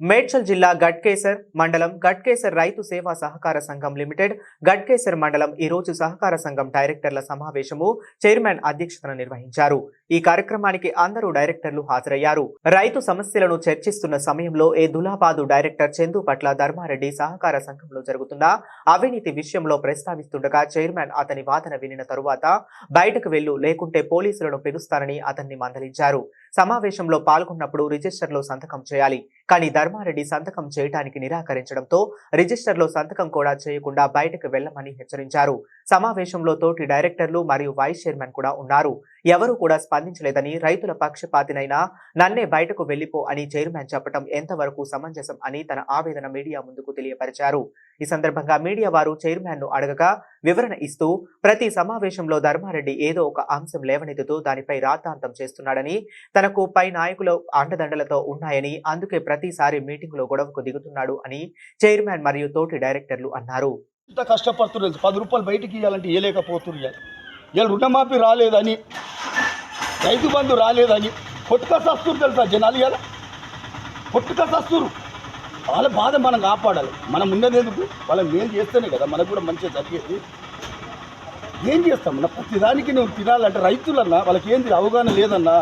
మేడ్చల్ జిల్లా గట్కేసర్ మండలం గట్కేసర్ రైతు సేవా సహకార సంఘం లిమిటెడ్ గట్కేసర్ మండలం ఈ రోజు సహకార సంఘం డైరెక్టర్ల సమావేశము చైర్మన్ అధ్యక్షతన నిర్వహించారు. ఈ కార్యక్రమానికి అందరూ డైరెక్టర్లు హాజరయ్యారు. రైతు సమస్యలను చర్చిస్తున్న సమయంలో ఏ దులాబాదు డైరెక్టర్ చందు పట్ల ధర్మారెడ్డి సహకార సంఘంలో జరుగుతున్న అవినీతి విషయంలో ప్రస్తావిస్తుండగా చైర్మన్ అతని వాదన వినిన తరువాత బయటకు వెళ్ళు లేకుంటే పోలీసులను పిలుస్తానని అతన్ని మందలించారు. సమావేశంలో పాల్గొన్నప్పుడు రిజిస్టర్లో సంతకం చేయాలి. కానీ ధర్మారెడ్డి సంతకం చేయడానికి నిరాకరించడంతో రిజిస్టర్లో సంతకం కూడా చేయకుండా బయటకు వెళ్ళమని హెచ్చరించారు. సమావేశంలో తోటి డైరెక్టర్లు మరియు వైస్ చైర్మన్ కూడా ఉన్నారు. ఎవరూ కూడా స్పందించలేదని రైతుల పక్షపాతినైనా నన్నే బయటకు వెళ్ళిపో అని చైర్మన్ చెప్పడం ఎంతవరకు సమంజసం అని తన ఆవేదన మీడియా ముందుకు తెలియపరిచారు. ఈ సందర్భంగా మీడియా వారు చైర్మన్ను అడగగా వివరణ ఇస్తూ ప్రతి సమావేశంలో ధర్మారెడ్డి ఏదో ఒక అంశం లేవనెత్తుతూ దానిపై రాద్ధాంతం చేస్తున్నాడని తనకు పై నాయకుల అండదండలతో ఉన్నాయని అందుకే ప్రతిసారి మీటింగులో గొడవకు దిగుతున్నాడు అని చైర్మన్ మరియు తోటి డైరెక్టర్లు అన్నారు. ఇంత కష్టపడుతున్నారు పది రూపాయలు బయటికి ఇవ్వాలంటే ఇవ్వలేకపోతున్నారు వీళ్ళు రుణమాఫీ రాలేదని రైతు బంధు రాలేదని పుట్టుక సస్తురు తెలుసా జనాలు కదా పుట్టుక సస్తురు. వాళ్ళ బాధ మనం కాపాడాలి. మనం ఉన్నది ఎందుకు? వాళ్ళ మేలు చేస్తేనే కదా మనకు కూడా మంచిగా జరిగేది. ఏం చేస్తాం? మన ప్రతిదానికి నువ్వు తినాలంటే రైతులన్నా వాళ్ళకి ఏంది అవగాహన లేదన్నా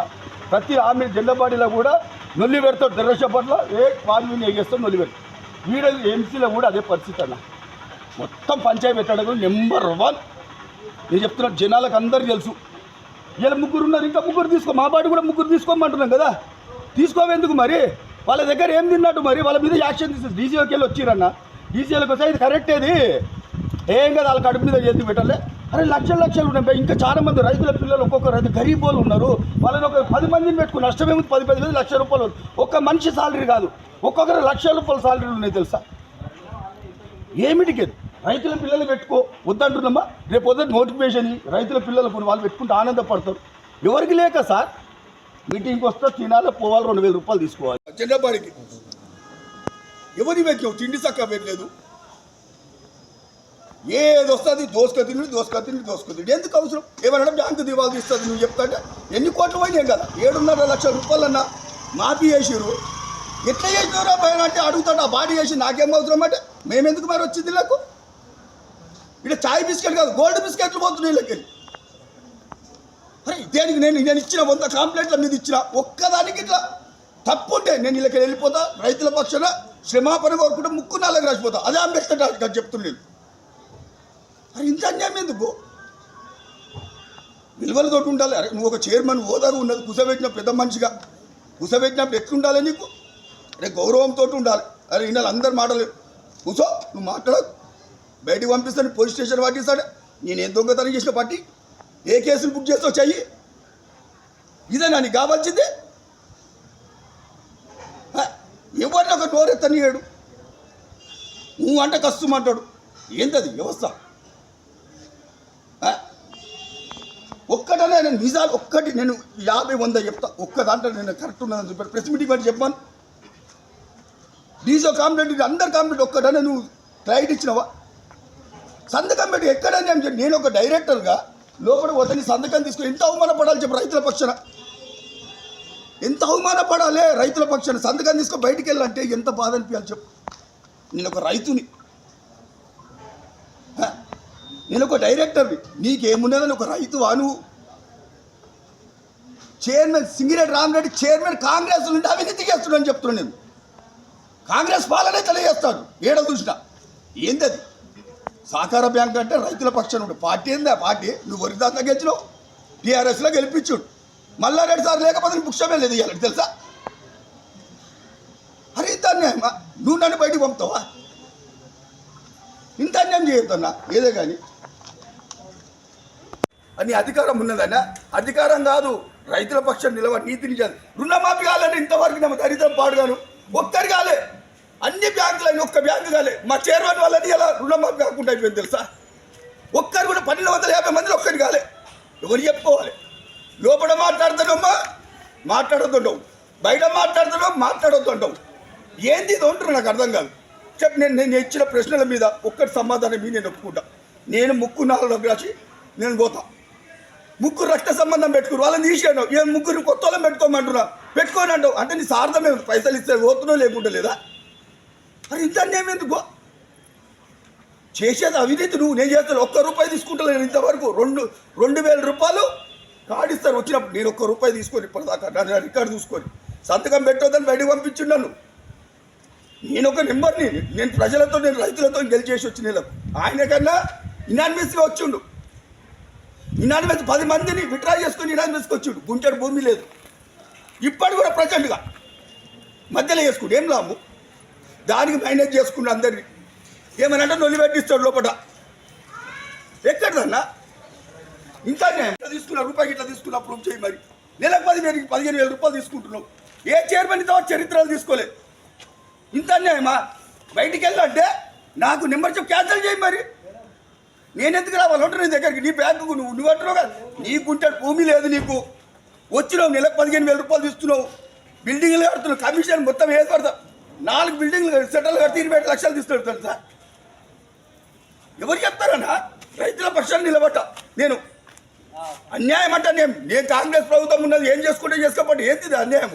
ప్రతి ఆమె జెండబాడీలో కూడా నొల్లి పెడతాడు దర్శపట్ల ఏ ఫార్మింగ్ చేస్తాం నొల్లి పెడతాడు వీడ ఎంసీలో కూడా అదే పరిస్థితి అన్న. మొత్తం పంచాయతీ పెట్టడం నెంబర్ వన్. నేను చెప్తున్నా జనాలకు అందరికీ తెలుసు. ఇలా ముగ్గురు ఉన్నారు ఇంకా ముగ్గురు తీసుకో మా పాటు కూడా ముగ్గురు తీసుకోమంటున్నాం కదా. తీసుకోవెందుకు మరి? వాళ్ళ దగ్గర ఏం తిన్నట్టు మరి? వాళ్ళ మీద యాక్షన్ తీసి డీసీఓకి వెళ్ళి వచ్చిరన్న. డీసీఓకి వస్తే ఇది కరెక్టేది ఏం కదా వాళ్ళ కడుపు మీద చేతి పెట్టాలి. అరే లక్షలు లక్షలు ఉన్నాయి ఇంకా చాలా మంది రైతుల పిల్లలు ఒక్కొక్క రైతు గరీబ్ వాళ్ళు ఉన్నారు. వాళ్ళని ఒక పది మందిని పెట్టుకుని నష్టమేమి పది పది మంది లక్ష రూపాయలు ఒక్క మనిషి సాలరీ కాదు. ఒక్కొక్కరు లక్ష రూపాయల సాలరీలు ఉన్నాయి తెలుసా? ఏమిటికి రైతుల పిల్లలు పెట్టుకో వద్దంటున్నామా? రేపు పొద్దున్న నోటిఫికేషన్ రైతుల పిల్లలు కొన్ని వాళ్ళు పెట్టుకుంటే ఆనందపడతారు. ఎవరికి లేక సార్? మీటింగ్కి వస్తే తినాలి పోవాలి రెండు వేల రూపాయలు తీసుకోవాలి. చిన్నపాడికి ఎవరి పెట్టావు తిండి చక్క పెట్టలేదు. ఏది వస్తుంది? దోసుక తిండి దోసుక తిండి దోసుక తిండి ఎందుకు అవసరం? ఏమన్నా బ్యాంకు దివాలు తీస్తుంది. నువ్వు చెప్తాంటే ఎన్ని కోట్లు పోయినాయి కదా? ఏడున్నర లక్షల రూపాయలన్నా మాఫీ చేసిరు ఎట్లా చేసినారా పైన అంటే అడుగుతాడు. ఆ బాడీ చేసి నాకేం అవసరం అంటే మేమెందుకు మరి వచ్చింది నాకు? ఇక్కడ చాయ్ బిస్కెట్ కాదు గోల్డ్ బిస్కెట్లు పోతున్నాయి వీళ్ళకి. అరే దేనికి నేను నేను ఇచ్చిన వంద కాంప్లైంట్ల మీద ఇచ్చిన ఒక్కదానికి ఇట్లా తప్పు ఉంటే నేను వీళ్ళకి వెళ్ళిపోతా రైతుల పక్షాన క్షమాపణ కోరుకుంటే ముక్కు నాలుగు రాసిపోతా. అదే అంబేద్కర్ గారు చెప్తున్నాను అరే ఇంత అన్యాయం ఎందుకు? విలువలతో ఉండాలి. అరే నువ్వు ఒక చైర్మన్ హోదాగా ఉన్నది కుసబెట్టిన పెద్ద మనిషిగా. కుసబెట్టినప్పుడు ఎట్లుండాలి నీకు? అరే గౌరవంతో ఉండాలి. అరే ఇన్న అందరు మాటలేవు కూసో నువ్వు మాట్లాడదు బయటికి పంపిస్తాడు పోలీస్ స్టేషన్ పట్టిస్తాడు నేను ఏం దొంగతనం చేసిన పట్టి ఏ కేసులు బుక్ చేస్తావు చెయ్యి. ఇదే నాకు కావాల్సింది. హ, ఎవరిని ఒక నోరెత్తనియాడు నువ్వు అంటే కష్టమంటాడు ఏంటది వ్యవస్థ? ఒక్కటనే నేను నిజాలు ఒక్కటి నేను యాభై వంద చెప్తా. ఒక్క దాంట్లో నేను కరెక్ట్ ఉన్నదని చెప్పాను ప్రెస్ మీటింగ్ బట్టి చెప్పాను. డీజో కాంప్లైంట్ అందరు కాంప్లైంట్ ఒక్కటనే నువ్వు ట్రైట్ ఇచ్చినవా? సంతకం పెట్టి ఎక్కడని అని చెప్పి నేను ఒక డైరెక్టర్గా లోపల పోతే సంతకం తీసుకుని ఎంత అవమానపడాలి చెప్పు రైతుల పక్షాన? ఎంత అవమానపడాలి రైతుల పక్షాన? సంతకం తీసుకొని బయటికి వెళ్ళాలంటే ఎంత బాధ అనిపించాలి చెప్పు. నేను ఒక రైతుని. నేను ఒక డైరెక్టర్ని. నీకేమున్నదని ఒక రైతు నువ్వు. చైర్మన్ సింగిరెడ్డి రామరెడ్డి చైర్మన్ కాంగ్రెస్ నుండి అవినీతి చేస్తున్నాడని చెప్తున్నాను నేను. కాంగ్రెస్ పాలనే తెలియజేస్తాడు. ఏడో చూసిన? ఏంటది సహకార బ్యాంక్ అంటే రైతుల పక్షాన ఉండు. పార్టీ ఏందా? పార్టీ. నువ్వు వరిదాంతా గెలిచినావు. టీఆర్ఎస్లో గెలిపించుడు. మళ్ళా రెండు సార్లు లేకపోతే నీకు పుక్షమే లేదు ఇవ్వాలి తెలుసా? అరే ఇంత అన్యాయమా? నువ్వు నన్ను బయటకు పంపుతావా? ఇంత అన్యాయం చేయొద్దన్నా? ఏదే కానీ. అని అధికారం ఉన్నదన్నా అధికారం కాదు. రైతుల పక్షం నిలబడి నీతిని చేయాలి రుణమాఫీ కావాలంటే ఇంతవరకు నమ్మ దరిద్రం పాడుగాను. ఒక్కరి కాలే. అన్ని బ్యాంకులు అయిన ఒక్క బ్యాంకు కాలే. మా చైర్మన్ వాళ్ళని ఎలా రుణమాఫీ కాకుండా అయిపోయింది తెలుసా? ఒక్కరు కూడా పన్నెండు వందల యాభై మందిలో ఒక్కరి కాలే. ఎవరు చెప్పుకోవాలి? లోపల మాట్లాడుతున్నామా మాట్లాడొద్దుండవు బయట మాట్లాడుతున్నావు మాట్లాడొద్దుండవు ఏంది ఇది ఉంటారు నాకు అర్థం కాదు. చెప్పు నేను నేను ఇచ్చిన ప్రశ్నల మీద ఒక్కటి సమాధానం మీద నేను ఒప్పుకుంటా. నేను ముక్కు నాలుగు రాసి నేను పోతా. ముగ్గురు రక్త సంబంధం పెట్టుకురు వాళ్ళని తీసాను ఏ ముగ్గురు కొత్త వాళ్ళని పెట్టుకోమంటున్నా? పెట్టుకోనంటావు. అంటే నీ సార్థమే పైసలు ఇస్తే పోతున్నావు లేకుండా లేదా? మరి ఇంత ఎందుకో చేసేది అవినీతి నువ్వు. నేను చేస్తాను. ఒక్క రూపాయి తీసుకుంటలేను ఇంతవరకు. రెండు రెండు వేల రూపాయలు కాడిస్తాను వచ్చినప్పుడు నేను ఒక్క రూపాయి తీసుకొని ఇప్పటిదాకా నా రికార్డు చూసుకొని సంతకం పెట్టొద్దని బయటకు పంపించున్నాను నేను ఒక నెంబర్ని నేను ప్రజలతో నేను రైతులతో గెలిచేసి వచ్చిన వీళ్ళకు. ఆయన కన్నా ఇనానిమస్గా వచ్చిండు. ఇనానిమస్ పది మందిని విత్డ్రా చేసుకుని ఇనాన్మెస్కి వచ్చిండు. గుంటడు భూమి లేదు. ఇప్పటి కూడా ప్రజెంట్గా మధ్యలో చేసుకుండు ఏం లాభం? దానికి మేనేజ్ చేసుకుండు అందరినీ. ఏమనంటే నొల్లి పెట్టిస్తాడు లోపల ఎక్కడదన్నా ఇంకా న్యాయం. ఇట్లా తీసుకున్నా రూపాయికి ఇట్లా తీసుకున్నా ప్రూఫ్ చేయి మరి? నెలకు పదివేలు పదిహేను వేల రూపాయలు తీసుకుంటున్నావు. ఏ చైర్మన్ ఇంత చరిత్రలు తీసుకోలే. ఇంత అన్యాయమా బయటికి వెళ్ళంటే నాకు నెంబర్ చెప్పి క్యాన్సిల్ చేయి మరి. నేను ఎందుకు రావాలి ఉంటాను నీ దగ్గరికి? నీ బ్యాంకుకు నువ్వు నువ్వు అంటున్నావు కదా. నీకుంటే భూమి లేదు నీకు. వచ్చినావు నెలకు పదిహేను వేల రూపాయలు తీస్తున్నావు బిల్డింగ్లు కడుతున్నావు కమిషన్ మొత్తం ఏది పడతావు నాలుగు బిల్డింగ్లు సెటల్ కడితే ఇరవై ఐదు లక్షలు తీసుకెళ్తాడు సార్ ఎవరు చెప్తారన్నా? రైతుల పక్షాన్ని నిలబట్ట నేను అన్యాయం అంటే నేను నేను కాంగ్రెస్ ప్రభుత్వం ఉన్నది ఏం చేసుకుంటే చేసుకోబట్టి ఏంది అన్యాయం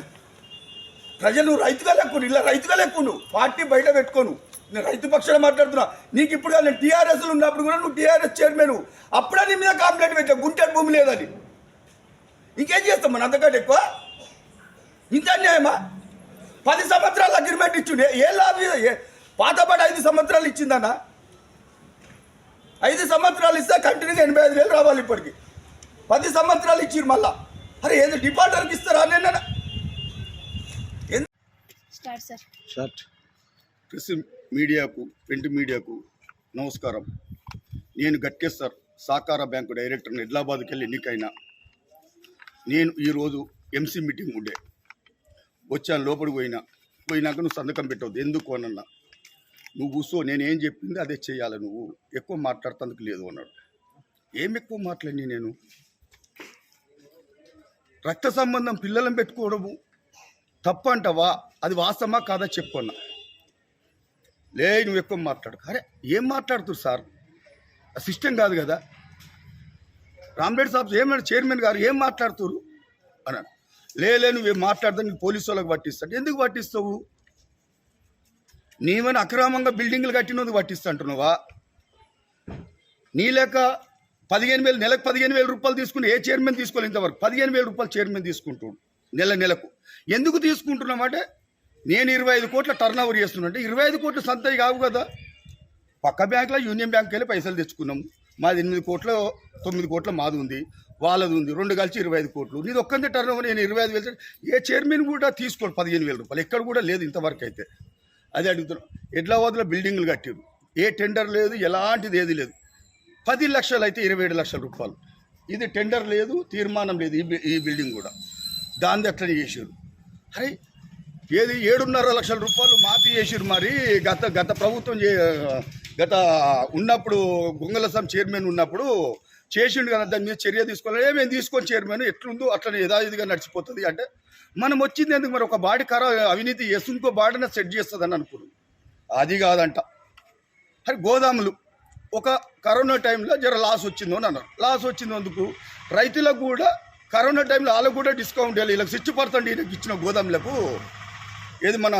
ప్రజలు రైతుగా లెక్కు ఇలా రైతుగా లెక్కు పార్టీ బయట పెట్టుకోను. నేను రైతు పక్షాన మాట్లాడుతున్నా. నీకు ఇప్పుడు నేను టీఆర్ఎస్లు ఉన్నప్పుడు కూడా నువ్వు టీఆర్ఎస్ చైర్మన్. అప్పుడే నీ మీద కంప్లైంట్ పెట్టావు గుంటె భూమి లేదని. ఇంకేం చేస్తాం మన అంతకంటే ఎక్కువ? ఇంత అన్యాయమా? పది సంవత్సరాలు అగ్రిమెంట్ ఇచ్చిండే. ఏ లాభం ఏ పాతపడి ఐదు సంవత్సరాలు ఇచ్చిందన్నా? ఐదు సంవత్సరాలు ఇస్తే కంటిన్యూగా ఎనభై ఐదు వేలు రావాలి ఇప్పటికి. పది సంవత్సరాలు ఇచ్చిర్రు మళ్ళా. అరే ఏదో డిపార్టర్కి ఇస్తారా నేను స్టార్ట్ సార్. షర్ట్ ప్రెస్ మీడియాకు ప్రింట్ మీడియాకు నమస్కారం. నేను గట్కేశ్వర్ సహకార బ్యాంకు డైరెక్టర్ నిడ్లాబాద్కి వెళ్ళి ఎన్నికైనా. నేను ఈరోజు ఎంసీ మీటింగ్ ఉండే. వచ్చాను లోపలికి పోయినా. పోయినాక నువ్వు సంతకం పెట్టవద్దు. ఎందుకు అనన్నా నువ్వు కూర్చో నేను ఏం చెప్పింది అదే చేయాలి నువ్వు. ఎక్కువ మాట్లాడుతందుకు లేదు అన్నాడు. ఏం ఎక్కువ మాట్లాడి నేను? రక్త సంబంధం పిల్లలను పెట్టుకోవడము. తప్పు అంటావా? అది వాస్తవమా కాదా చెప్పు లే నువ్వు ఎక్కువ మాట్లాడు. అరే ఏం మాట్లాడుతున్నారు సార్? సిస్టమ్ కాదు కదా. రాంబేడ్ సాబ్ ఏమన్నా చైర్మన్ గారు ఏం మాట్లాడుతురు? అన్నాడు. లేలే నువ్వు నువ్వేం నీకు పోలీసు వాళ్ళకి పట్టిస్తాడు ఎందుకు పట్టిస్తావు? నీవని అక్రమంగా బిల్డింగ్లు కట్టినందుకు పట్టిస్తా అంటున్నావా? నీ లేక పదిహేను వేలు నెలకు పదిహేను వేల రూపాయలు తీసుకుని ఏ చైర్మన్ తీసుకోవాలి ఇంతవరకు? పదిహేను వేల రూపాయలు చైర్మన్ తీసుకుంటాడు నెల నెలకు. ఎందుకు తీసుకుంటున్నామంటే నేను ఇరవై ఐదు కోట్ల టర్న్ ఓవర్ చేస్తున్నాంటే ఇరవై ఐదు కోట్లు సంతయి కావు కదా. పక్క బ్యాంకులో యూనియన్ బ్యాంక్కి వెళ్ళి పైసలు తెచ్చుకున్నాం. మాది ఎనిమిది కోట్ల తొమ్మిది కోట్ల మాది ఉంది. వాళ్ళది ఉంది. రెండు కలిసి ఇరవై ఐదు కోట్లు. నీది ఒక్కంది టర్న్ ఓవర్ నేను ఇరవై ఐదు వేలు ఏ చైర్మన్ కూడా తీసుకోడు పదిహేను వేల రూపాయలు. ఎక్కడ కూడా లేదు ఇంతవరకు అయితే. అదే అడుగుతున్నాం. ఎడ్ల వదిల బిల్డింగ్లు కట్టారు. ఏ టెండర్ లేదు ఎలాంటిది ఏది లేదు. పది లక్షలు అయితే ఇరవై ఏడు లక్షల రూపాయలు. ఇది టెండర్ లేదు తీర్మానం లేదు ఈ ఈ బిల్డింగ్ కూడా. దాన్ని అట్లనే చేసారు. అరే ఏది ఏడున్నర లక్షల రూపాయలు మాఫీ చేసిరు మరి. గత గత ప్రభుత్వం గత ఉన్నప్పుడు గుంగలసం చైర్మన్ ఉన్నప్పుడు చేసిండు కదా దాని మీద చర్య తీసుకోవాలి. ఏమేమి తీసుకొని చైర్మన్ ఎట్లుందో అట్లనే యథావిధిగా నడిచిపోతుంది అంటే మనం వచ్చింది ఎందుకు? మరి ఒక బాడీ కర అవినీతి చేసి ఇంకో సెట్ చేస్తుందని అనుకున్నాం. అది కాదంట. అరే గోదాములు. ఒక కరోనా టైంలో జర లాస్ వచ్చిందో అని అన్నారు. లాస్ వచ్చినందుకు రైతులకు కూడా కరోనా టైంలో వాళ్ళకు కూడా డిస్కౌంట్ ఇవ్వాలి. వీళ్ళకి సిక్స్టీ పర్సెంట్ వీళ్ళకి ఇచ్చిన గోదాములకు ఏది మన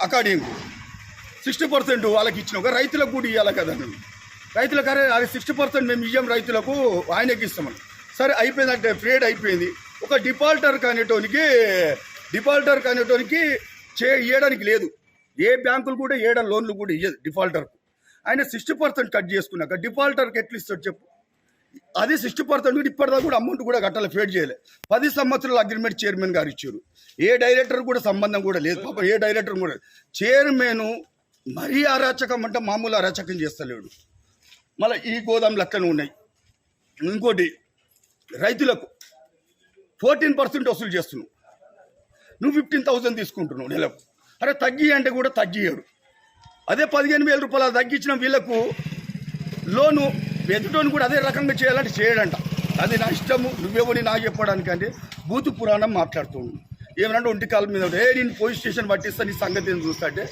అకాడింగ్ సిక్స్టీ పర్సెంట్ వాళ్ళకి ఇచ్చిన ఒక రైతులకు కూడా ఇవ్వాలి కదా. నేను రైతులకు అరే అది సిక్స్టీ పర్సెంట్ మేము ఇయ్యం రైతులకు ఆయనకి ఇస్తామని. సరే అయిపోయిందంటే ఫ్రేడ్ అయిపోయింది. ఒక డిఫాల్టర్ కానిటోనికి డిఫాల్టర్ కానిటోనికి చే ఇవ్వడానికి లేదు. ఏ బ్యాంకులు కూడా ఏడా లోన్లు కూడా ఇయ్యదు డిఫాల్టర్కు ఆయన సిక్స్టీ పర్సెంట్ కట్ చేసుకున్నాక డిఫాల్టర్కి ఎట్లా ఇస్తాడు చెప్పు? అది సిక్స్టీ పర్సెంట్ కూడా ఇప్పటిదాకా కూడా అమౌంట్ కూడా కట్టాలి ఫేడ్ చేయలే. పది సంవత్సరాల అగ్రిమెంట్ చైర్మన్ గారు ఇచ్చారు. ఏ డైరెక్టర్ కూడా సంబంధం కూడా లేదు. పాప ఏ డైరెక్టర్ కూడా చైర్మన్ మరీ అరాచకం అంటే మామూలు అరాచకం చేస్తలేడు. మళ్ళీ ఈ గోదాములు అట్లనే ఉన్నాయి. ఇంకోటి రైతులకు ఫోర్టీన్ పర్సెంట్ వసూలు చేస్తున్నావు నువ్వు ఫిఫ్టీన్ థౌసండ్ తీసుకుంటున్నావు నెలకు. అరే తగ్గి అంటే కూడా తగ్గియడు అదే పదిహేను వేల రూపాయలు తగ్గించిన వీళ్ళకు లోను ఎదుటోని కూడా అదే రకంగా చేయాలంటే చేయడంట. అది నా ఇష్టము నువ్వెవని నాకు చెప్పడానికంటే బూతు పురాణం మాట్లాడుతుండు ఏమనంటే ఒంటి కాలం మీద ఏ నేను పోలీస్ స్టేషన్ పట్టిస్తా నీ సంగతి చూస్తాంటే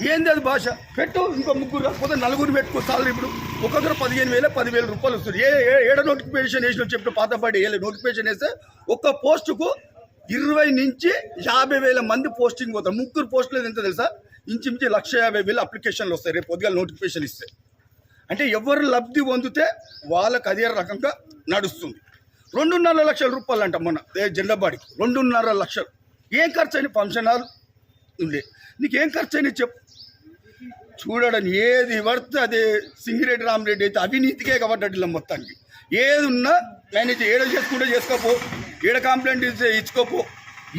ఏంది అది భాష? పెట్టు ఇంకో ముగ్గురు కాకపోతే నలుగురు పెట్టుకో చాలు ఇప్పుడు. ఒక్కొక్కరు పదిహేను వేల పదివేల రూపాయలు వస్తుంది. ఏ ఏ- ఏడ నోటిఫికేషన్ వేసిన చెప్పి పాతపాటి ఏ నోటిఫికేషన్ వేస్తే ఒక్క పోస్టుకు ఇరవై నుంచి యాభై వేల మంది పోస్టింగ్ పోతారు. ముగ్గురు పోస్టులు ఎంత తెలుసా? ఇంచుమించి లక్ష యాభై వేలు అప్లికేషన్లు వస్తాయి. రేపు పొద్దుగా నోటిఫికేషన్ ఇస్తే. అంటే ఎవరు లబ్ధి పొందితే వాళ్ళకి అదే రకంగా నడుస్తుంది. రెండున్నర లక్షల రూపాయలు అంట మొన్న జెండబాడికి రెండున్నర లక్షలు. ఏం ఖర్చు అయిన ఫంక్షన్ హాల్ ఉంది నీకేం ఖర్చు అయినా చెప్పు. చూడడం ఏది పడితే అదే సింగిరెడ్డి రామరెడ్డి అయితే అవినీతికే కాబట్టి మొత్తానికి. ఏది ఉన్నా మేనేజ్ ఏడ చేసుకుంటే చేసుకోపో ఏడ కంప్లైంట్ ఇస్తే ఇచ్చుకోపో.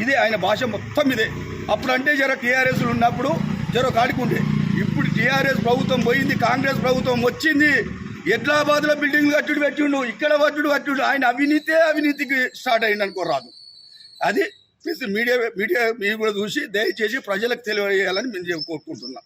ఇదే ఆయన భాష మొత్తం ఇదే. అప్పుడు అంటే జర టీఆర్ఎస్లు ఉన్నప్పుడు జర కాడుకుండే. ఇప్పుడు టీఆర్ఎస్ ప్రభుత్వం పోయింది కాంగ్రెస్ ప్రభుత్వం వచ్చింది ఎడ్లాబాద్లో బిల్డింగ్లు కట్టుడు పెట్టిండు ఇక్కడ కట్టుడు కట్టుడు. ఆయన అవినీతే అవినీతికి స్టార్ట్ అయింది అనుకోరాదు అది మీడియా మీడియా మీరు కూడా చూసి దయచేసి ప్రజలకు తెలియజేయాలని మేము కోరుకుంటున్నాం.